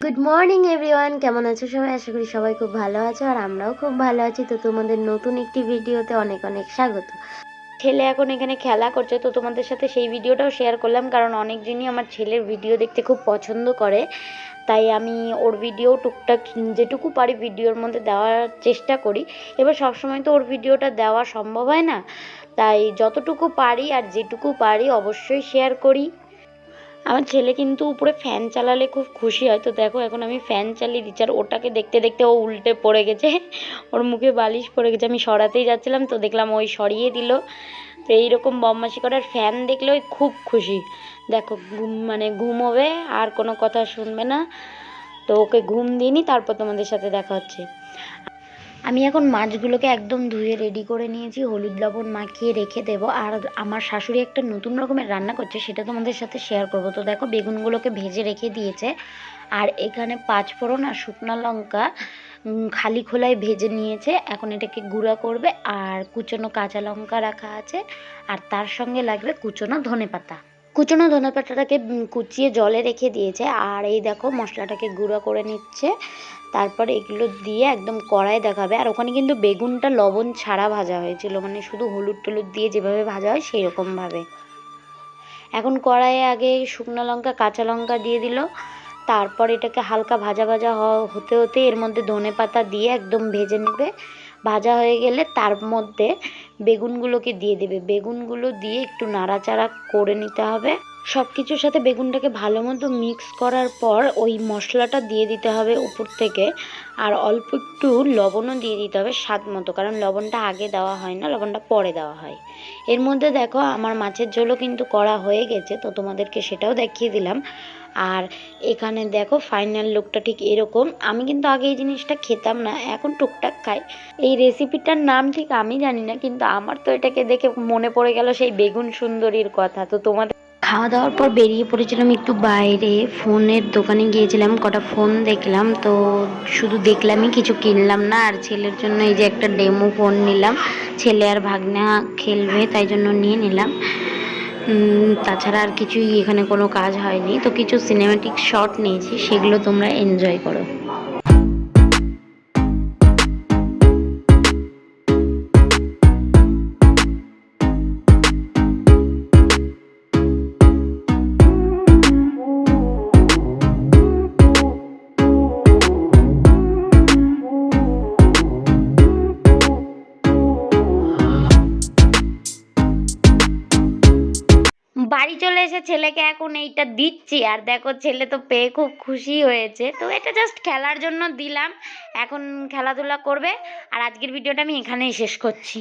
Good morning everyone কেমন আছো সবাই? আশা করি সবাই খুব ভালো আছো আর আমরাও খুব ভালো আছি। তো তোমাদের নতুন একটি ভিডিওতে অনেক অনেক স্বাগত। ছেলে এখন এখানে খেলা করছে, তো তোমাদের সাথে সেই ভিডিওটাও শেয়ার করলাম কারণ অনেকজনই আমার ছেলের ভিডিও দেখতে খুব পছন্দ করে। তাই আমি ওর ভিডিও টুকটাক যেটুকু পারি ভিডিওর মধ্যে দেওয়ার চেষ্টা করি। এবার সবসময় তো ওর ভিডিওটা দেওয়া সম্ভব হয় না। তাই যতটুকু পারি আর যেটুকু পারি অবশ্যই শেয়ার করি। আমার ছেলে কিন্তু উপরে ফ্যান চালালে খুব খুশি হয়। তো দেখো, এখন আমি ফ্যান চালিয়ে দিচ্ছি। আর ওটাকে দেখতে দেখতে ও উল্টে পড়ে গেছে। ওর মুখে বালিশ পড়ে গেছে। আমি সরাতেই যাচ্ছিলাম। তো দেখলাম ওই সরিয়ে দিল। তো এইরকম বদমাশি করার ফ্যান দেখলে ওই খুব খুশি। দেখো, ঘুম মানে ঘুমোবে, আর কোনো কথা শুনবে না। তো ওকে ঘুম দিইনি, তারপর তোমাদের সাথে দেখা হচ্ছে। আমি এখন মাছগুলোকে একদম ধুয়ে রেডি করে নিয়েছি, হলুদ লবণ মাখিয়ে রেখে দেবো। আর আমার শাশুড়ি একটা নতুন রকমের রান্না করছে, সেটা তোমাদের সাথে শেয়ার করব। তো দেখো, বেগুনগুলোকে ভেজে রেখে দিয়েছে। আর এখানে পাঁচফোড়ন আর শুকনো লঙ্কা খালি খোলায় ভেজে নিয়েছে। এখন এটাকে গুঁড়া করবে। আর কুচনো কাঁচা লঙ্কা রাখা আছে। আর তার সঙ্গে লাগবে কুচনো ধনে পাতা কুচনো ধনে পাতাটাকে কুচিয়ে জলে রেখে দিয়েছে। আর এই দেখো মশলাটাকে গুঁড়ো করে নিচ্ছে। তারপরে এগুলো দিয়ে একদম কড়াই দেখাবে। আর ওখানে কিন্তু বেগুনটা লবণ ছাড়া ভাজা হয়েছিল। মানে শুধু হলুদ টলুদ দিয়ে যেভাবে ভাজা হয় সেই রকমভাবে এখন কড়াইয়ে আগে শুকনো লঙ্কা, কাঁচা লঙ্কা দিয়ে দিল। তারপর এটাকে হালকা ভাজা ভাজা হতে হতে এর মধ্যে ধনে পাতা দিয়ে একদম ভেজে নেবে। ভাজা হয়ে গেলে তার মধ্যে বেগুনগুলোকে দিয়ে দেবে। বেগুনগুলো দিয়ে একটু নাড়াচাড়া করে নিতে হবে। সব কিছুর সাথে বেগুনটাকে ভালো মতো মিক্স করার পর ওই মশলাটা দিয়ে দিতে হবে উপর থেকে। আর অল্প একটু লবণও দিয়ে দিতে হবে স্বাদ মতো, কারণ লবণটা আগে দেওয়া হয় না, লবণটা পরে দেওয়া হয়। এর মধ্যে দেখো আমার মাছের ঝোলও কিন্তু করা হয়ে গেছে, তো তোমাদেরকে সেটাও দেখিয়ে দিলাম। আর এখানে দেখো ফাইনাল লুকটা ঠিক এরকম। আমি কিন্তু আগে এই জিনিসটা খেতাম না, এখন টুকটাক খাই। এই রেসিপিটার নাম ঠিক আমি জানি না, কিন্তু আমার তো এটাকে দেখে মনে পড়ে গেল সেই বেগুন সুন্দরীর কথা। তো তোমাদের খাওয়া দাওয়ার পর বেরিয়ে পড়েছিলাম একটু বাইরে। ফোনের দোকানে গিয়েছিলাম, কটা ফোন দেখলাম, তো শুধু দেখলামই, কিছু কিনলাম না। আর ছেলের জন্য এই যে একটা ডেমো ফোন নিলাম। ছেলে আর ভাগনা খেলবে, তাই জন্য নিয়ে নিলাম। তাছাড়া আর কিছুই এখানে কোনো কাজ হয়নি। তো কিছু সিনেমাটিক শট নিয়েছি, সেগুলো তোমরা এনজয় করো। বাড়ি চলে এসে ছেলেকে এখন এইটা দিচ্ছি। আর দেখো, ছেলে তো পেয়ে খুব খুশি হয়েছে। তো এটা জাস্ট খেলার জন্য দিলাম। এখন খেলাধুলা করবে। আর আজকের ভিডিওটা আমি এখানেই শেষ করছি।